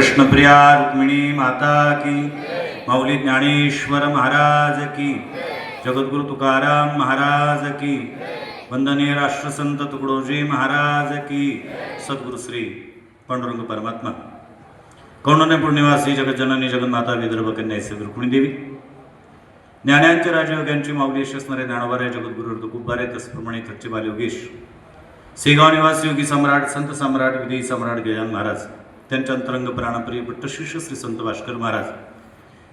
कृष्णप्रिया रुक्मिणी माता की। माऊली ज्ञानेश्वर महाराज की। जगद्गुरु तुकाराम महाराज की। वंदनीय राष्ट्रसंत तुकडोजी महाराज की। सद्गुरु श्री पांडुरंग परमात्मा। कौंडण्य पूर्णिवासी जगज्जननी जगन्माता विदर्भ कन्या श्री रुक्मिणीदेवी ज्ञानांच्या राजयोग्यांची माऊली यशस्नरे ज्ञानोबारे जगद्गुरु कुब्बारे तसप्रमाणे थच्चे बालयोगेश सेगाव निवासी योगी सम्राट संत सम्राट विधी सम्राट गजान महाराज। त्यांच्या अंतरंग प्राणप्रिय पट्टशिष्य श्री संत भास्कर महाराज.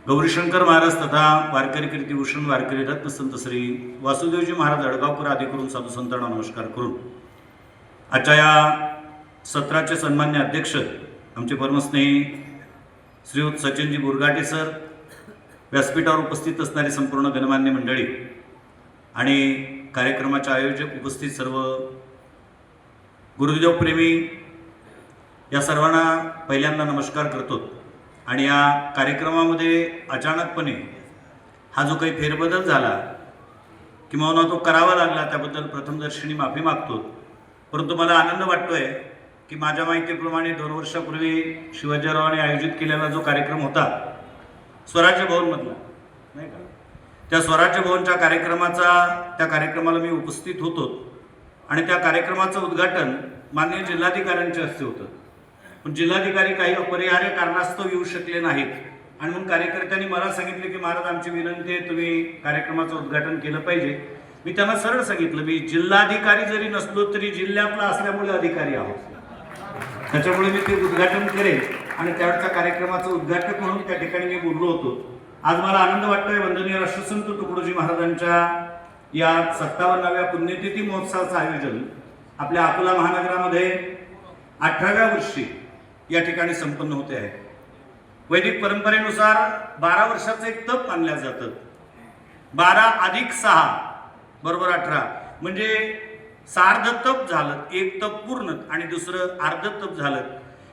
गौरीशंकर महाराज तथा वारकरी कीर्तिभूषण वारकरी रत्न संत श्री वासुदेवजी महाराज अडगावकर आदी करून साधू संतांना नमस्कार करून. आजच्या या सत्राचे सन्मान्य अध्यक्ष आमचे परमस्नेही श्रीयुत सचिनजी बुरगाटे सर व्यासपीठावर उपस्थित असणारी संपूर्ण गणमान्य मंडळी आणि कार्यक्रमाचे आयोजक उपस्थित सर्व गुरुदेवप्रेमी या सर्वांना पहिल्यांदा नमस्कार करतो. आणि या कार्यक्रमामध्ये अचानकपणे हा जो काही फेरबदल झाला किंवा तो करावा लागला त्याबद्दल प्रथमदर्शनी माफी मागतो. परंतु मला आनंद वाटतोय की माझ्या माहितीप्रमाणे दोन वर्षापूर्वी शिवाजीरावाने आयोजित केलेला जो कार्यक्रम होता स्वराज्य भवनमधला नाही का? त्या स्वराज्य भवनच्या कार्यक्रमाचा त्या कार्यक्रमाला मी उपस्थित होतो. आणि त्या कार्यक्रमाचं उद्घाटन माननीय जिल्हाधिकाऱ्यांच्या हस्ते होतं. पण जिल्हाधिकारी काही अपरिहार्य कारणास्तव येऊ शकले नाहीत. आणि मग कार्यकर्त्यांनी मला सांगितले की महाराज आमची विनंती आहे तुम्ही कार्यक्रमाचं उद्घाटन केलं पाहिजे. मी त्यांना सरळ सांगितलं मी जिल्हाधिकारी जरी नसलो तरी जिल्ह्यातला असल्यामुळे अधिकारी आहोत. त्याच्यामुळे मी ते उद्घाटन करेन. आणि त्यावेळच्या कार्यक्रमाचं उद्घाटक म्हणून त्या ठिकाणी मी बोललो होतो. आज मला आनंद वाटतोय. वंदनीय राष्ट्रसंत तुकडोजी महाराजांच्या या सत्तावन्नाव्या पुण्यतिथी महोत्सवाचं आयोजन आपल्या अकोला महानगरामध्ये अठराव्या वर्षी या ठिकाणी संपन्न होते आहे वैदिक परंपरेनुसार बारा वर्षाचं एक तप मानल्या जातं. बारा अधिक सहा बरोबर अठरा. म्हणजे सार्ध तप झालं एक तप पूर्ण आणि दुसरं अर्ध तप झालं.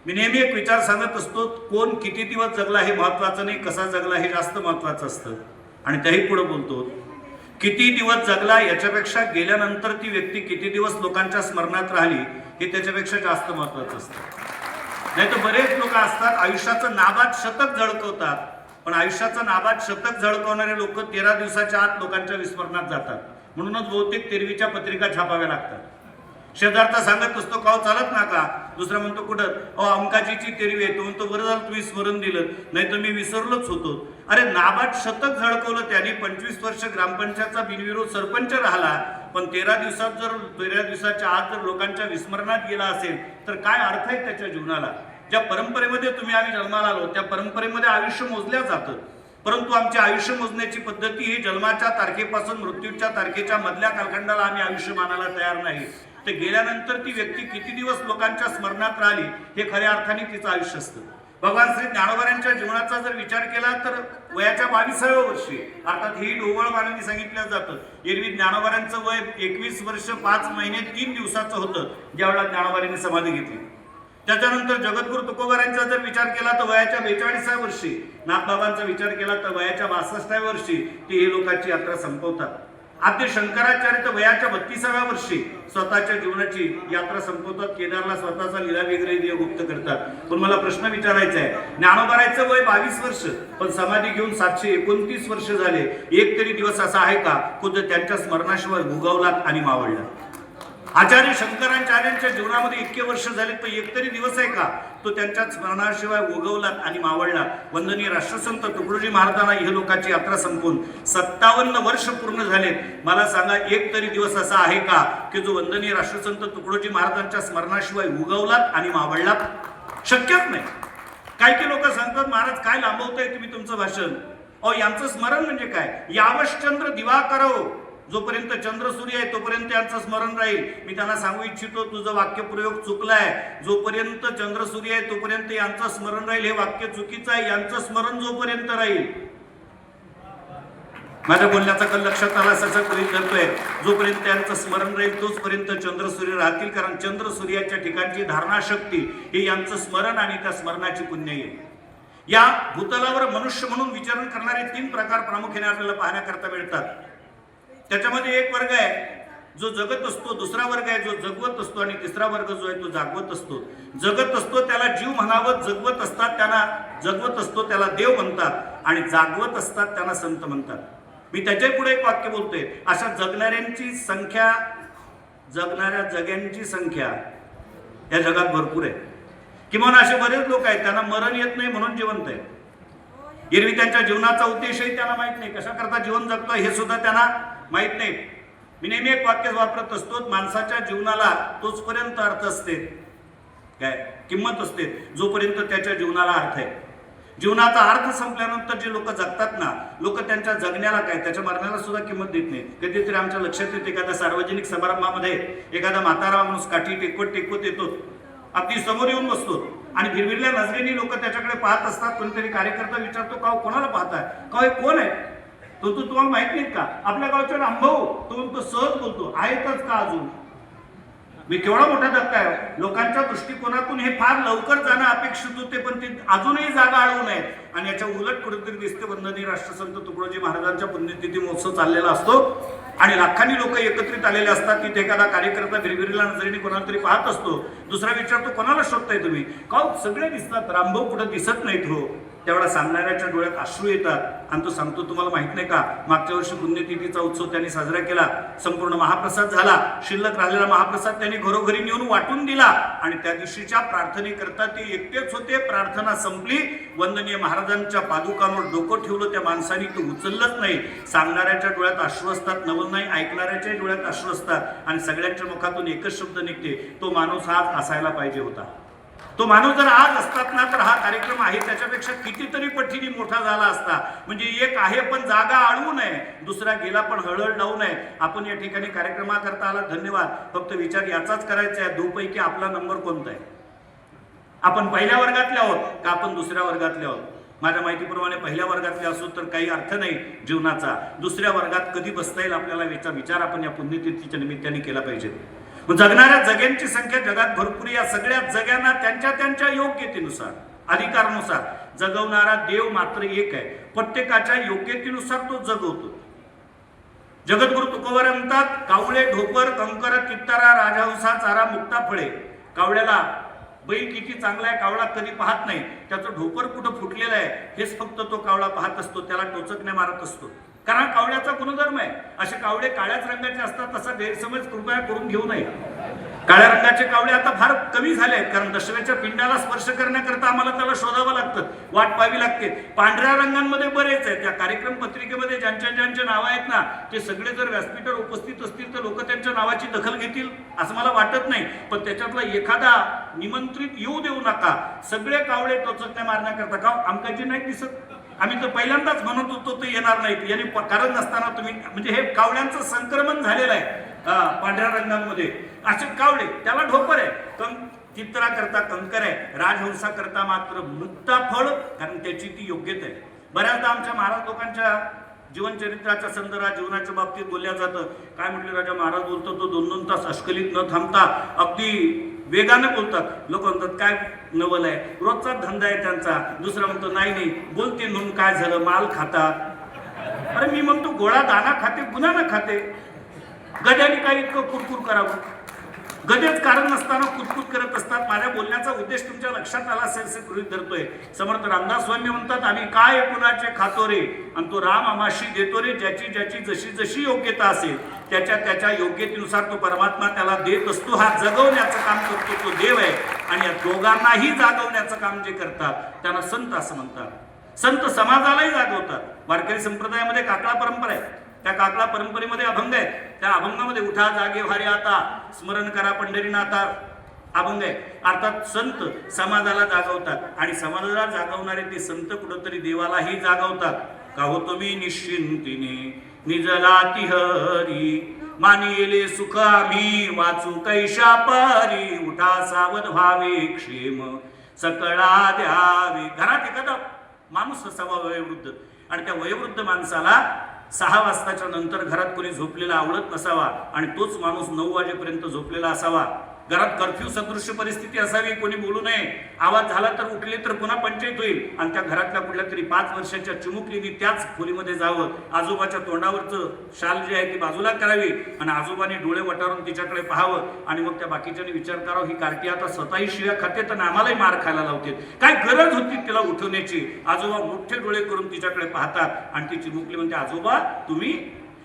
मी नेहमी एक विचार सांगत असतो कोण किती दिवस जगला हे महत्वाचं नाही कसा जगला हे जास्त महत्वाचं असतं. आणि त्याही पुढं बोलतो किती दिवस जगला याच्यापेक्षा गेल्यानंतर ती व्यक्ती किती दिवस लोकांच्या स्मरणात राहिली हे त्याच्यापेक्षा जास्त महत्वाचं असतं. नाही तर बरेच लोक असतात आयुष्याचं नाबाद शतक झळकवतात. पण आयुष्याचं नाबाद शतक झळकवणारे लोक तेरा दिवसाच्या आत लोकांच्या विस्मरणात जातात. म्हणूनच बहुतेक तेरवीच्या पत्रिका छापाव्या लागतात. शेजारचा सांगत असतो काव चालत ना का दुसरा म्हणतो कुठं? अहो अमकाजीची तेरवी आहे. तो म्हणतो बरं झालं तुम्ही स्मरण दिलं. नाही तर मी विसरलोच होतो. अरे नाबाद शतक झळकवलं त्याने पंचवीस वर्ष ग्रामपंचायतचा बिनविरोध सरपंच राहिला. पण तेरा दिवसात जर तेरा दिवसाच्या आत जर लोकांच्या विस्मरणात गेला असेल तर काय अर्थ आहे त्याच्या जीवनाला? ज्या परंपरेमध्ये तुम्ही आम्ही जन्माला आलो त्या परंपरेमध्ये आयुष्य मोजल्या जातं. परंतु आमची आयुष्य मोजण्याची पद्धती ही जन्माच्या तारखेपासून मृत्यूच्या तारखेच्या मधल्या कालखंडाला आम्ही आयुष्य मानायला तयार नाही. तर गेल्यानंतर ती व्यक्ती किती दिवस लोकांच्या स्मरणात राहिली हे खऱ्या अर्थाने तिचं आयुष्य असतं. भगवान श्री ज्ञानोबारांच्या जीवनाचा जर विचार केला तर वयाच्या बावीसाव्या वर्षी अर्थात ही ढोबळ मानाने सांगितलं जातं. एरवी ज्ञानोबारांचं वय एकवीस वर्ष पाच महिने तीन दिवसाचं होतं ज्यावेळेला ज्ञानोबारांनी समाधी घेतली. त्याच्यानंतर जगद्गुरु तुकोबारांचा जर विचार केला तर वयाच्या बेचाळीसाव्या वर्षी नाथबाबांचा विचार केला तर वयाच्या बासष्टाव्या वर्षी ते हे लोकांची यात्रा संपवतात. आद्य शंकराचार्य तर वयाच्या बत्तीसाव्या वर्षी स्वतःच्या जीवनाची यात्रा संपवतात. केदारला स्वतःचा लिला वगैरे गुप्त करतात. पण मला प्रश्न विचारायचा आहे. ज्ञानोबारायचं वय बावीस वर्ष पण समाधी घेऊन सातशे एकोणतीस वर्ष झाले. एक तरी दिवस असा आहे का? खुद्द त्यांच्या स्मरणाशिवाय गुगवलात आणि मावळला आचार्य शंकराचार्यांच्या जीवनामध्ये इतके वर्ष झाले तर एक तरी दिवस आहे का तो त्यांच्या स्मरणाशिवाय उगवलात आणि मावळला. वंदनीय राष्ट्रसंत तुकडोजी महाराजांना हे लोकांची यात्रा संपून सत्तावन्न वर्ष पूर्ण झाले मला सांगा एक तरी दिवस असा आहे का की जो वंदनीय राष्ट्रसंत तुकडोजी महाराजांच्या स्मरणाशिवाय उगवलात आणि मावळलात? शक्यच नाही. काही काही लोक सांगतात महाराज काय लांबवताय तुम्ही तुमचं भाषण? अहो यांचं स्मरण म्हणजे काय? यावश्चंद्र दिवाकरव जोपर्यंत चंद्र सूर्य आहे तोपर्यंत यांचं स्मरण राहील. मी त्यांना सांगू इच्छितो तुझं वाक्यप्रयोग चुकलाय जोपर्यंत चंद्र सूर्य आहे तोपर्यंत यांचं स्मरण राहील. हे वाक्य चुकीचं आहे यांचं स्मरण जोपर्यंत राहील. माझ्या बोलण्याचा कल लक्षात आला असं करीत धरतोय जोपर्यंत त्यांचं स्मरण राहील तोचपर्यंत चंद्र सूर्य राहतील कारण चंद्र सूर्याच्या ठिकाणची धारणाशक्ती हे यांचं स्मरण आणि त्या स्मरणाची पुण्य आहे. या भूतलावर मनुष्य म्हणून विचारण करणारे तीन प्रकार प्रामुख्याने आपल्याला पाहण्याकरता मिळतात. त्याच्यामध्ये एक वर्ग आहे. जो जगत असतो दुसरा वर्ग आहे जो जगवत असतो आणि तिसरा वर्ग जो आहे तो जागवत असतो. जगत असतो त्याला जीव म्हणावं जगवत असतात त्यांना जगवत असतो त्याला देव म्हणतात आणि जागवत असतात त्यांना संत म्हणतात. मी त्याच्या पुढे एक वाक्य बोलतोय. अशा जगणाऱ्यांची संख्या जगणाऱ्या जग्यांची संख्या या जगात भरपूर आहे. किमान असे बरेच लोक आहेत त्यांना मरण येत नाही म्हणून जिवंत आहे एरवी त्यांच्या जीवनाचा उद्देशही त्यांना माहीत नाही. कशा करता जीवन जगतं हे सुद्धा त्यांना माहीत नाही. मी नेहमी एक वाक्य वापरत असतो माणसाच्या जीवनाला तोचपर्यंत अर्थ असते. काय? किंमत असते. जोपर्यंत त्याच्या जीवनाला अर्थ आहे. जीवनाचा अर्थ संपल्यानंतर जे लोक जगतात ना लोक त्यांच्या जगण्याला काय? त्याच्या मरणाला सुद्धा किंमत देत नाही. कधीतरी आमच्या लक्षात येते एखाद्या सार्वजनिक समारंभामध्ये एखादा म्हातारा माणूस काठी टेकवत टेकवत येतो. अगदी समोर येऊन बसतो. आणि भिरभिरल्या नजरेने लोक त्याच्याकडे पाहत असतात. कोणतरी कार्यकर्ता विचारतो का कोणाला पाहताय? का हे कोण आहे? तो तो तुम्हाला माहीत नाहीत का? आपल्या गावच्या रामभाऊ तो म्हणतो सहज बोलतो आहेतच का अजून? मी केवढा मोठा धक्का आहे. लोकांच्या दृष्टिकोनातून हे फार लवकर जाणं अपेक्षित होते पण ते अजूनही जागा अडवू नयेत आणि याच्या उलट कुठेतरी दिसते वंदनीय राष्ट्रसंत तुकडोजी महाराजांच्या पुण्यतिथी महोत्सव चाललेला असतो. आणि लाखांनी लोक एकत्रित आलेले असतात. तिथे एखादा कार्यकर्ता भिरभिरीला नजरेने कोणाला तरी पाहत असतो. दुसरा विचारतो कोणाला शोधताय तुम्ही? का सगळे दिसतात. रामभाऊ कुठं दिसत नाहीत हो. तेवढा सांगणाऱ्याच्या डोळ्यात अश्रू येतात. आणि तो सांगतो तुम्हाला माहीत नाही का मागच्या वर्षी पुण्यतिथीचा उत्सव त्यांनी साजरा केला. संपूर्ण महाप्रसाद झाला. शिल्लक राहिलेला महाप्रसाद त्यांनी घरोघरी नेऊन वाटून दिला. आणि त्या दिवशीच्या प्रार्थनेकरता ते एकटेच होते. प्रार्थना संपली. वंदनीय महाराजांच्या पादुकांवर डोकं ठेवलं त्या माणसाने. ते उचललंच नाही. सांगणाऱ्याच्या डोळ्यात अश्रू असतात नवल नाही ऐकणाऱ्याच्या डोळ्यात अश्रू असतात आणि सगळ्यांच्या मुखातून एकच शब्द निघते. तो माणूस आज असायला पाहिजे होता. तो माणूस जर आज असतात ना तर हा कार्यक्रम आहे त्याच्यापेक्षा कितीतरी पटीने मोठा झाला असता. म्हणजे एक आहे पण जागा अडवू नये दुसरा गेला पण हळहळ लावू नये. आपण या ठिकाणी कार्यक्रमाकरता आला धन्यवाद. फक्त विचार याचाच करायचा आहे दोपैकी आपला नंबर कोणता आहे? आपण पहिल्या वर्गातले आहोत का आपण दुसऱ्या वर्गातले आहोत? माझ्या माहितीप्रमाणे पहिल्या वर्गातले असो तर काही अर्थ नाही जीवनाचा. दुसऱ्या वर्गात कधी बसता येईल आपल्याला याचा विचार आपण या पुण्यतिथीच्या निमित्ताने केला पाहिजे. जगणाऱ्या जग्यांची संख्या जगात भरपूर या सगळ्या जग्यांना त्यांच्या त्यांच्या योग्यतेनुसार अधिकारानुसार जगवणारा देव मात्र एक आहे. प्रत्येकाच्या योग्यतेनुसार तो जगवतो. जगद्गुरु तुकोबार म्हणतात कावळे ढोपर कंकर कित्तारा राजहंसा चारा मुक्ता फळे. कावळ्याला बैल किती चांगला आहे कावळा कधी पाहत नाही. त्याचं ढोपर कुठं फुटलेलं आहे हेच फक्त तो कावळा पाहत असतो. त्याला टोचकने मारत असतो. कारण कावड्याचा गुणधर्म आहे. असे कावडे काळ्याच रंगाचे असतात तसा गैरसमज कृपया करून घेऊ नये. काळ्या रंगाचे कावडे आता फार कमी झाले आहेत कारण दशव्याच्या पिंडाला स्पर्श करण्याकरता आम्हाला त्याला शोधावं लागतं वाट पाहावी लागते. पांढऱ्या रंगांमध्ये बरेच आहेत. त्या कार्यक्रम पत्रिकेमध्ये ज्यांच्या ज्यांच्या नावं आहेत ना ते सगळे जर व्यासपीठावर उपस्थित असतील तर लोक त्यांच्या नावाची दखल घेतील असं मला वाटत नाही. पण त्याच्यातला एखादा निमंत्रित येऊ देऊ नका. सगळे कावळे टोचकण्या मारण्याकरता का हो? आमकाची नाही दिसत आम्ही तर पहिल्यांदाच म्हणत होतो ते येणार नाही. याने कारण नसताना तुम्ही म्हणजे हे कावळ्यांचं संक्रमण झालेलं आहे पांढऱ्या रंगांमध्ये. असे कावळे त्याला ढोपर आहे. कंक चित्रा करता कंकर आहे. राजहंसा करता मात्र मुक्ता फळ कारण त्याची ती योग्यता आहे. बऱ्याचदा आमच्या महाराज लोकांच्या जीवनचरित्राच्या संदर्भात जीवनाच्या बाबतीत बोलल्या जातं. काय म्हटलं राजा महाराज? बोलतो तो दोन दोन तास अश्कलीत न थांबता अगदी वेगानं बोलतात. लोक म्हणतात काय नवल आहे? रोजचा धंदा आहे त्यांचा. दुसरा म्हणतो नाही नाही बोलते म्हणून काय झालं? माल खातात अरे मी म्हणतो गोळा दाना खाते गुन्हा ना खाते. गद्याने काय इतकं कुरकुर करावं? गदेच कारण नसताना कुतकुत करत असतात. माझ्या बोलण्याचा उद्देश तुमच्या लक्षात आला असेल असे गृहित धरतोय. समर्थ रामदास स्वामी म्हणतात आम्ही काय कुणाचे खातो रे? आणि तो राम आमाशी देतो रे ज्याची ज्याची जशी जशी योग्यता असेल त्याच्या त्याच्या योग्यतेनुसार तो परमात्मा त्याला देत असतो. हा जगवण्याचं काम करतो तो देव आहे. आणि या दोघांनाही जागवण्याचं काम जे करतात त्यांना संत असं म्हणतात. संत समाजालाही जागवतात. वारकरी संप्रदायामध्ये काकळा परंपरा आहे. त्या काकळा परंपरेमध्ये अभंग आहे त्या अभंगामध्ये उठा जागे व्हारे आता स्मरण करा पंढरीनाथा. अभंग आहे अर्थात संत समाजाला जागवतात आणि समाजाला जागवणारे ते संत कुठंतरी देवालाही जागवतात. का हो तुम्ही निश्चिंतीने? निजला तिहरी मानिले सुख आम्ही वाचू कैशा पारी उठा सावध व्हावे क्षेम. सकळा द्यावे. घरात एखादा माणूस असावा वयोवृद्ध. आणि त्या वयोवृद्ध माणसाला सहा वाजताच्या नंतर घरात कोणी झोपलेला आवडत नसावा आणि तोच माणूस नऊ वाजेपर्यंत झोपलेला असावा. घरात कर्फ्यू सदृश्य परिस्थिती असावी कोणी बोलू नये. आवाज झाला तर उठले तर पुन्हा पंचायत होईल. आणि त्या घरातल्या कुठल्या तरी पाच वर्षाच्या चिमुकलीने त्याच खोलीमध्ये जावं. आजोबाच्या तोंडावरचं शाल जे आहे ती बाजूला करावी. आणि आजोबाने डोळे वटारून तिच्याकडे पाहावं. आणि मग त्या बाकीच्याने विचार करावं ही कार्टी आता स्वतःही शिव्या खाते तर आम्हालाही मार खायला लावते काय गरज होती तिला उठवण्याची? आजोबा मोठे डोळे करून तिच्याकडे पाहतात. आणि ती चिमुकली म्हणते आजोबा तुम्ही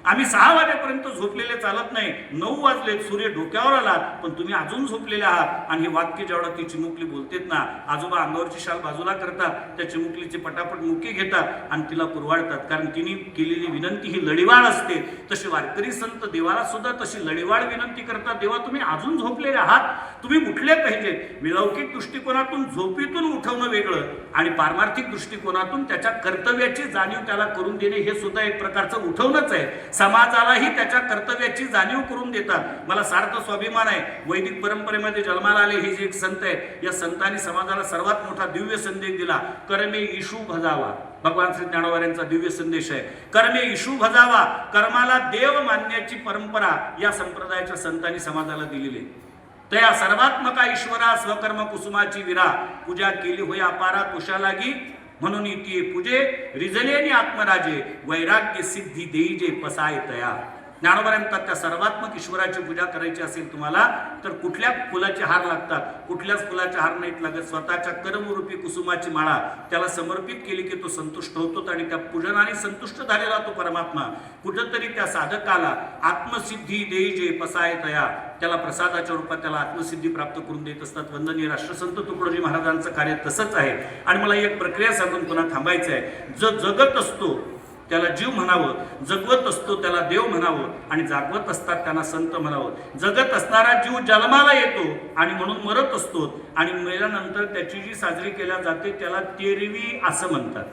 आम्ही सहा वाजेपर्यंत झोपलेले चालत नाही. नऊ वाजले सूर्य डोक्यावर आला पण तुम्ही अजून झोपलेले आहात. आणि हे वाक्य जेवढं ती चिमुकली बोलतेत ना आजोबा अंगावरची शाल बाजूला करतात त्या चिमुकलीचे पटापट मुके घेतात आणि तिला पुरवाडतात कारण तिने केलेली विनंती ही लढीवाळ असते. तशी वारकरी संत देवाला सुद्धा तशी लढीवाळ विनंती करतात. देवा तुम्ही अजून झोपलेले आहात? तुम्ही उठले पाहिजेत. विलौकिक दृष्टिकोनातून झोपीतून उठवणं वेगळं आणि पारमार्थिक दृष्टिकोनातून त्याच्या कर्तव्याची जाणीव त्याला करून देणे हे सुद्धा एक प्रकारचं उठवणंच आहे. समाजालाही त्याच्या कर्तव्याची जाणीव करून देतात. मला सार्थ स्वाभिमान आहे. वैदिक परंपरेमध्ये जन्माला आले हे जे एक संत आहे या संतांनी समाजाला सर्वात मोठा दिव्य संदेश दिला. कर्मे इशू भजावा. भगवान श्री ज्ञानोबा यांचा दिव्य संदेश आहे. कर्मे इशू भजावा. कर्माला देव मानण्याची परंपरा या संप्रदायाच्या संतांनी समाजाला दिलेली आहे. तया सर्वात्मका ईश्वरा स्वकर्म कुसुमाची विरा. पूजा केली होय अपारा कुशालागी. म्हणून ती पूजे रिजलेनी आत्मराजे वैराग्य सिद्धी देईजे पसाय तया. ज्ञानोबा त्या सर्वात्मक ईश्वराची पूजा करायची असेल तुम्हाला तर कुठल्या फुलाचे हार लागतात? कुठल्याच फुलाचे हार नाहीत लागत? स्वतःच्या कर्मरूपी कुसुमाची माळा त्याला समर्पित केली की तो संतुष्ट होतो आणि त्या पूजनाने संतुष्ट झालेला तो परमात्मा. कुठंतरी त्या साधकाला आत्मसिद्धी देई जे पसाय तया. त्याला प्रसादाच्या रूपात त्याला आत्मसिद्धी प्राप्त करून देत असतात. वंदनीय राष्ट्रसंत तुकडोजी महाराजांचं कार्य तसंच आहे. आणि मला एक प्रक्रिया सांगून पुन्हा थांबायचं आहे जो जगत असतो त्याला जीव म्हणावं. जगवत असतो त्याला देव म्हणावं. आणि जागवत असतात त्यांना संत म्हणावं. जगत असणारा जीव जन्माला येतो आणि म्हणून मरत असतो. आणि मेल्यानंतर त्याची जी साजरी केल्या जाते त्याला तेरवी असं म्हणतात.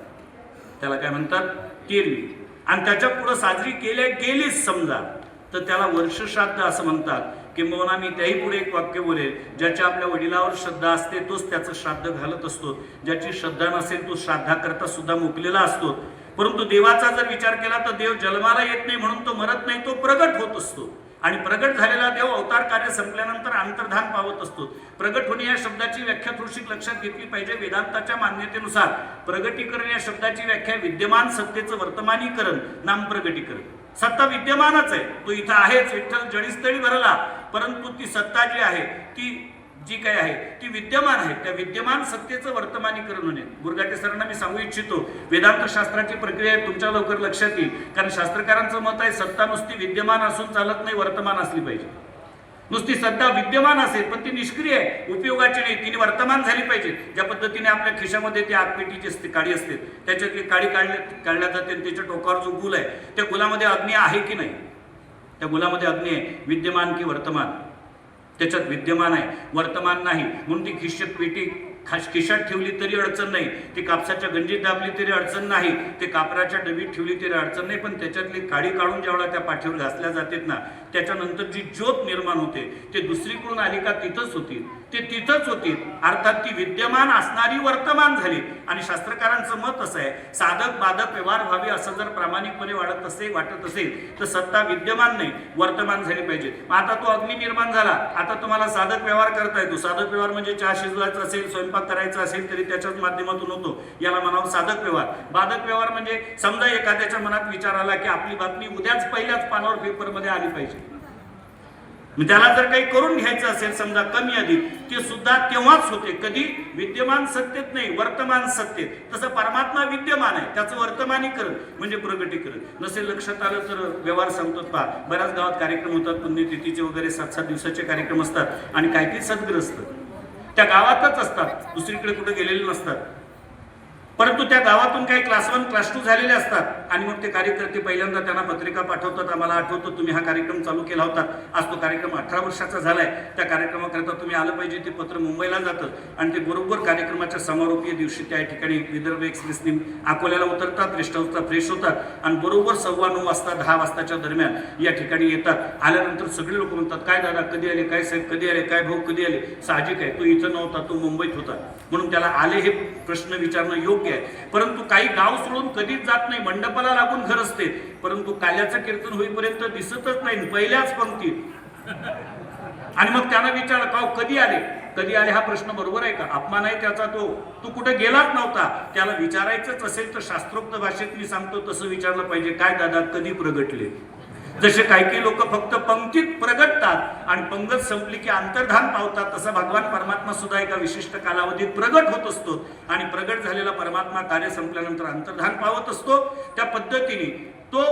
त्याला काय म्हणतात? तेरवी. आणि त्याच्या पुढं साजरी केल्या गेलीच समजा तर त्याला वर्षश्राद्ध असं म्हणतात. किंबहुना मी त्याही पुढे एक वाक्य बोलेल ज्याच्या आपल्या वडिलावर श्रद्धा असते तोच त्याचं श्राद्ध घालत असतो. ज्याची श्रद्धा नसेल तो श्राद्धाकरता सुद्धा मुकलेला असतो. परंतु देवाचा जर विचार केला तर देव जन्माला येत नाही म्हणून तो मरत नाही तो प्रगट होत असतो. आणि प्रगट झालेला देव अवतार कार्य संपल्यानंतर अंतर्धान पावत असतो. प्रगट होणे या शब्दाची व्याख्या थोडीशी लक्षात घेतली पाहिजे वेदांताच्या मान्यतेनुसार. प्रगटीकरण या शब्दाची व्याख्या विद्यमान सत्तेचं वर्तमानीकरण नाम प्रगटीकरण सत्ता विद्यमानच आहे तो इथं आहेच विठ्ठल जडीस्थळी भरला. परंतु ती सत्ता जी आहे ती जी काही आहे ती विद्यमान आहे. त्या विद्यमान सत्तेचं वर्तमानीकरण होणे. गुरगाटे सरांना मी सांगू इच्छितो वेदांत शास्त्राची प्रक्रिया आहे तुमच्या लवकर लक्षात येईल. कारण शास्त्रकारांचं मत आहे सत्ता नुसती विद्यमान असून चालत नाही वर्तमान असली पाहिजे. नुसती सत्ता विद्यमान असेल पण ती निष्क्रिय आहे. उपयोगाची नाही तिने वर्तमान झाली पाहिजे. ज्या पद्धतीने आपल्या खिशामध्ये ती आगपेटीची असते काडी असते त्याच्यातली काडी काढल्या काढल्या जाते आणि त्याच्या टोकावर जो गुल आहे त्या गुलामध्ये अग्नी आहे की नाही? त्या मुलामध्ये अग्नी आहे विद्यमान की वर्तमान? त्याच्यात विद्यमान आहे वर्तमान नाही. म्हणून ती खिशत पेटी खास खिशात ठेवली तरी अडचण नाही. ती कापसाच्या गंजीत दाबली तरी अडचण नाही. ते कापराच्या डबीत ठेवली तरी अडचण नाही. पण त्याच्यातली काळी काढून जेवढा त्या पाठीवर घासल्या जातात ना त्याच्यानंतर जी ज्योत निर्माण होते ते दुसरीकडून आली का तिथंच होती. ते तिथंच होती. अर्थात ती विद्यमान असणारी वर्तमान झाली. आणि शास्त्रकारांचं मत असं आहे साधक बाधक व्यवहार व्हावे असं जर प्रामाणिकपणे वाढत असेल वाटत असेल तर सत्ता विद्यमान नाही वर्तमान झाली पाहिजे. आता तो अग्नी निर्माण झाला. आता तुम्हाला साधक व्यवहार करता येतो. साधक व्यवहार म्हणजे चहा शिजवायचा असेल स्वयंपाक करायचा असेल तरी त्याच्याच माध्यमातून होतो. याला म्हणावं साधक व्यवहार. बाधक व्यवहार म्हणजे समजा एखाद्याच्या मनात विचार आला की आपली बातमी उद्याच पहिल्याच पानावर पेपरमध्ये आली पाहिजे. मग त्याला जर काही करून घ्यायचं असेल समजा कमी अधिक ते सुद्धा तेव्हाच होते. कधी विद्यमान सत्तेत नाही वर्तमान सत्तेत. तसं परमात्मा विद्यमान आहे त्याचं वर्तमानीकरण म्हणजे प्रगटीकरण. नसेल लक्षात आलं तर व्यवहार सांगतो पहा. बऱ्याच गावात कार्यक्रम होतात पुण्यतिथीचे वगैरे सात सात दिवसाचे कार्यक्रम असतात आणि काही काही सद्ग्रस्त. त्या गावातच असतात दुसरीकडे कुठे गेलेले नसतात. परंतु त्या गावातून काही क्लास वन क्लास टू झालेले असतात. आणि मग ते कार्यकर्ते पहिल्यांदा त्यांना पत्रिका पाठवतात आम्हाला आठवतं तुम्ही हा कार्यक्रम चालू केला होता. आज तो कार्यक्रम अठरा वर्षाचा झालाय. त्या कार्यक्रमाकरता तुम्ही आलं पाहिजे ते पत्र मुंबईला जातं. आणि ते बरोबर कार्यक्रमाच्या समारोपीय दिवशी त्या ठिकाणी विदर्भ एक्सप्रेसने अकोल्याला उतरतात रेस्ट हाऊसला फ्रेश होतात आणि बरोबर सव्वा नऊ वाजता दहा वाजताच्या दरम्यान या ठिकाणी येतात. आल्यानंतर सगळे लोक म्हणतात काय दादा कधी आले? काय साहेब कधी आले? काय भाऊ कधी आले? साहजिक आहे. तो इथं नव्हता तो मुंबईत होता. म्हणून त्याला आले हे प्रश्न विचारणं योग्य आहे. परंतु काही गाव सोडून कधीच जात नाही. मंडपाला लागून घर असते. परंतु काल्याचं कीर्तन होईपर्यंत दिसतच नाही. पहिल्याच पंक्तीत आणि मग त्यांना विचारलं का कधी आले? कधी आले? हा प्रश्न बरोबर आहे का? अपमान आहे त्याचा तो. तू कुठे गेलाच नव्हता. त्याला विचारायचंच असेल तर शास्त्रोक्त भाषेत मी सांगतो तसं विचारलं पाहिजे. काय दादा कधी प्रगटले? जसे काही काही लोक फक्त पंक्तीत प्रगटतात आणि पंगत संपली की अंतर्धान पावतात तसा भगवान परमात्मा सुद्धा एका विशिष्ट कालावधीत प्रगट होत असतो. आणि प्रगट झालेला परमात्मा कार्य संपल्यानंतर अंतर्धान पावत असतो. त्या पद्धतीने तो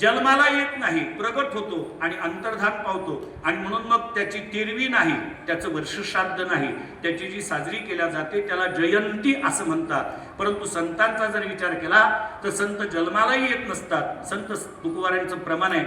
जन्माला येत नाही प्रगट होतो आणि अंतर्धान पावतो. आणि म्हणून मग त्याची तिरवी नाही त्याचं वर्षश्राद्ध नाही त्याची जी साजरी केल्या जाते त्याला जयंती असं म्हणतात. परंतु संतांचा जर विचार केला तर संत जन्मालाही येत नसतात. संत तुकोबारांचं प्रमाण आहे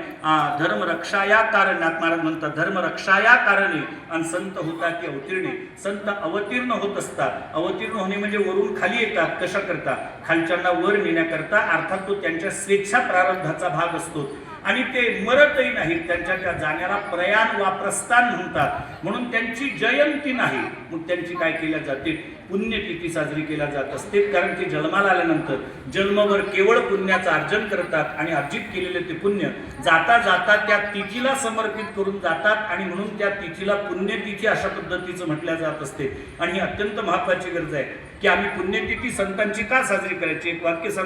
धर्मरक्षा धर्म रक्षा या कारणात महाराज म्हणतात धर्म रक्षा या कारणे आणि संत होता की अवतीर्णे. संत अवतीर्ण होत असतात. अवतीर्ण होणे म्हणजे वरून खाली येतात कशा करता खालच्यांना वर नेण्याकरता अर्थात तो त्यांच्या स्वेच्छा प्रारब्धाचा भाग असतो. आणि ते मरतही नाहीत. त्यांच्या त्या जाण्याला प्रयाण वा प्रस्थान म्हणतात. म्हणून त्यांची जयंती नाही. मग त्यांची काय केल्या जाते? पुण्यतिथी साजरी केल्या जात असते. कारण की जन्माला आल्यानंतर जन्मभर केवळ पुण्याचं अर्जन करतात आणि अर्जित केलेले ते पुण्य जाता जाता त्या तिथीला समर्पित करून जातात आणि म्हणून त्या तिथीला पुण्यतिथी अशा पद्धतीचं म्हटल्या जात असते. आणि ही अत्यंत महत्वाची गरज आहे की आम्ही पुण्यतिथी संतांची का साजरी करायची? एक वाक्य सांगतो.